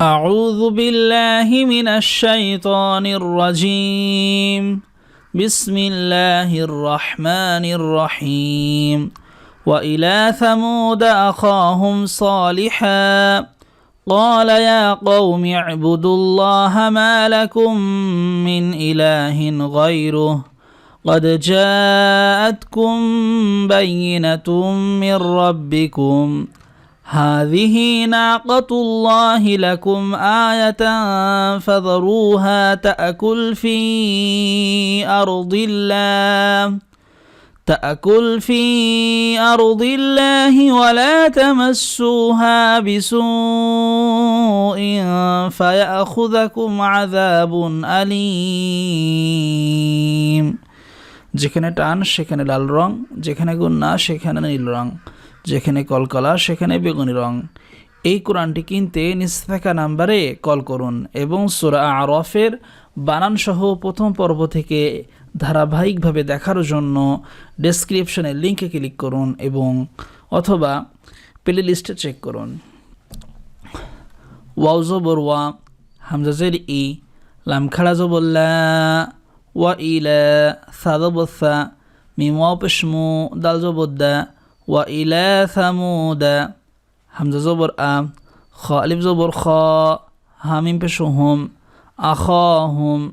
أعوذ بالله من الشيطان الرجيم. بسم الله الرحمن الرحيم. وإلى ثمود أخاهم صالحا. قال يا قوم اعبدوا الله ما لكم من إله غيره. قد جاءتكم بينة من ربكم. هذه ناقة الله لكم آية فذروها تأكل في أرض الله تأكل في أرض الله ولا تمسوها بسوء فيأخذكم عذاب أليم যেখানে টান সেখানে লাল রং যেখানে গুন্না সেখানে নীল রং যেখানে কলকলা সেখানে বেগুনি রং। এই কোরআনটি কিনতে নিস্তাকা নাম্বারে কল করুন এবং সুরা আরফের বানানসহ প্রথম পর্ব থেকে ধারাবাহিকভাবে দেখার জন্য ডেসক্রিপশনের লিঙ্কে ক্লিক করুন এবং অথবা প্লে লিস্টে চেক করুন। ওয়াউজো বরওয়া হামজাজের ই লামখাড়া জবল্লা ওয়া ইলা সাদবসা মিমা পেশমু, দাল জবদ্দা وإلى ثمود. همزة زبر أم خالب زبر خا همين بشهم أخاهم.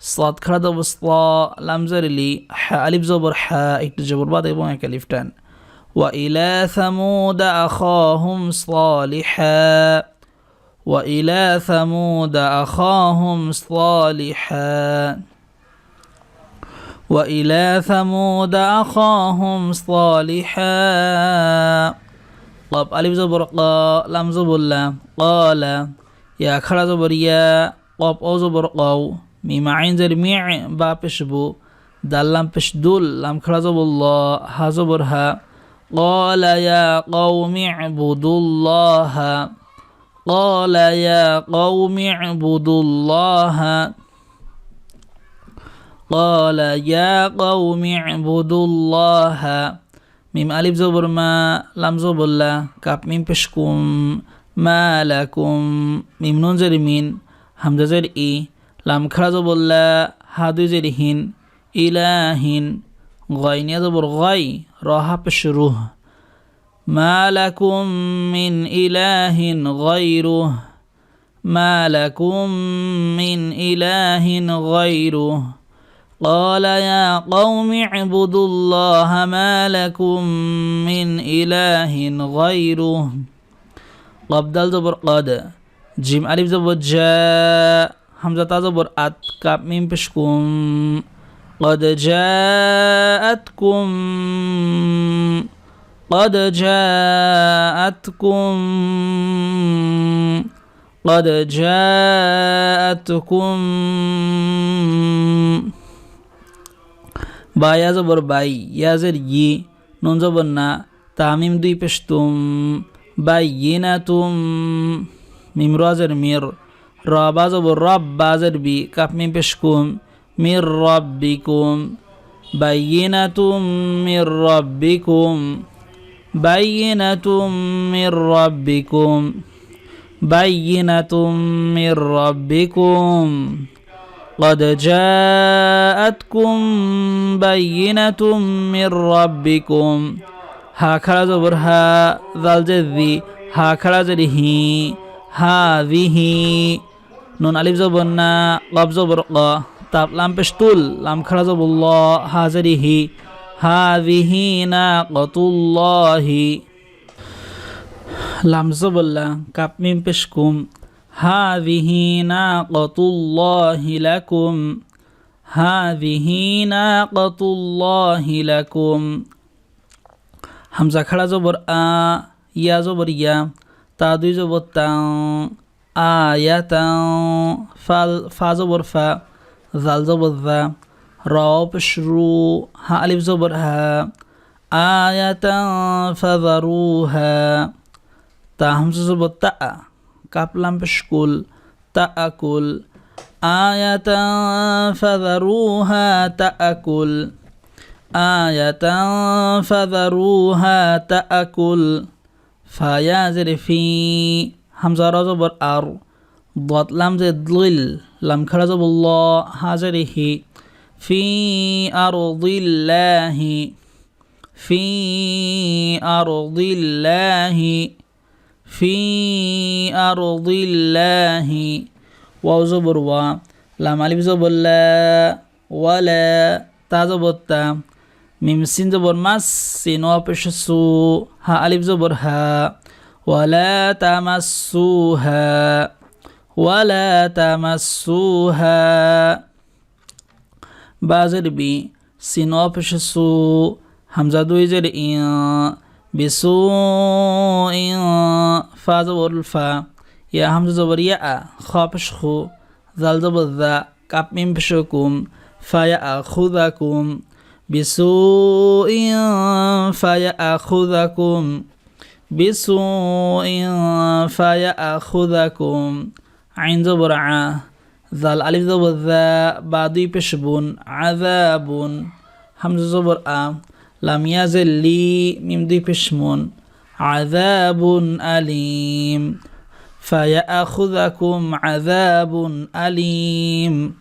صاد كرد بسطا لمزر لي حالب زبر حا اكتجبر بعد يبون كلفتان وإلى ثمود أخاهم صالحا وإلى ثمود أخاهم صالحا وإلى ثمود أخاهم صالحا. قاب ألف زبر قا لم زبر لا. قال يا خرا زبر يا. قاب أو زبر قاو. ميم عين زر ميع با بشبو دال لم بشدول لم خرا زبر الله ها زبر ها. قال يا قوم اعبدوا الله. قال يا قوم اعبدوا الله. قال يا قوم اعبدوا الله ميم ألف زبر ما لام زبر لا كاب ميم بشكم ما لكم ميم نون زر مين همزة زر إي لام خرا زبر لا هادو زر هين إلهين غاي نيا زبر غاي راها بشروه ما لكم من إله غيره ما لكم من إله غيره قال يا قوم اعبدوا الله ما لكم من إله غيره. قبدل زبر قد جيم ألف زبر جاء حمزة زبر أت كاب ميم بشكم قد جاءتكم. قد جاءتكم. قد جاءتكم. বা ইয়া জবর বাই ইয়াজের ই নুন জবর না তামিম দুই পেশতুম বাই ইনা তুম মিম রাজের মির রবা জবর রব বাজের বি কাপ মিম পেশকুম মির রব্বিকুম বাইনাতুম মির রব্বিকুম بينة من ربكم بينة من ربكم قد جاءتكم بينة من ربكم ها خرج زبر ها ذال جذي ها خرج হি هذه নুন আলিফ জবর না লব জবর ক তাপ লাম পেশ তুল লাম খাড়া জবর ল হাজারিহি هذه ناقة الله লামজ বললা কাপ মিম পেশকুম هذه ناقة الله لكم هذه ناقة الله لكم হামজা খাড়া জবর আ ইয়া জবর ইয়া তা দুই জবর তাও আয়া তাও ফাল ফা জবর ফা জাল জবর জা راء بشرو ها ألف زبر ها آية فذروها تا همزة زبر تا كاب কাপলাম পেশকুল তাকুল আকুল ফাদারুহা তাকুল আয়াতা ফাদারুহা তাকুল ফায়াজের ফি হামজা রাজবর আর বদলাম যে দিল লাম খেলা ল হাজের হি ফি আর দিল্লাহি ফি আর দিল্লাহি ফি আরদিল্লাহি ওয়াও জবর ওয়া, লাম আলিফ জবল্লা ওয়ালা তা জবত্তা মিম সিন জবর মাস সিন অপেশ সু হা আলিফ জবর হা ওয়ালা তামাসু হা ওয়ালা তামাসু হা। বাজের বি, সিন অপেশ সু, হামজা দুই জের ইয়া, বিসু ফা জবর ফা ইয়া হামজা জবর ইয়া আ খ পেশ খু জাল জবর জা কাপ মিম পেশ কুম ফা ইয়া আ খুদা কুম বিসু ইয়া ফা ইয়া আ খুদা কুম বিসু ইয়া ফা ইয়া আ খুদা কুম আইন জবর আ জাল আলিফ জবর জা বা দুই পেশ বুন আজাবুন হামজা আ লামিয়া জে লি দুই পেশ عذاب أليم. فيأخذكم عذاب أليم.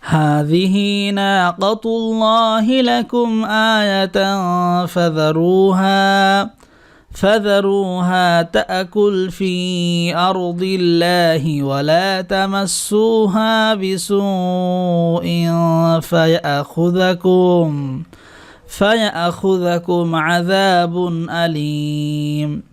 هذه ناقة الله لكم آية فذروها فذروها تأكل في أرض الله ولا تمسوها بسوء فيأخذكم. فيأخذكم عذاب أليم.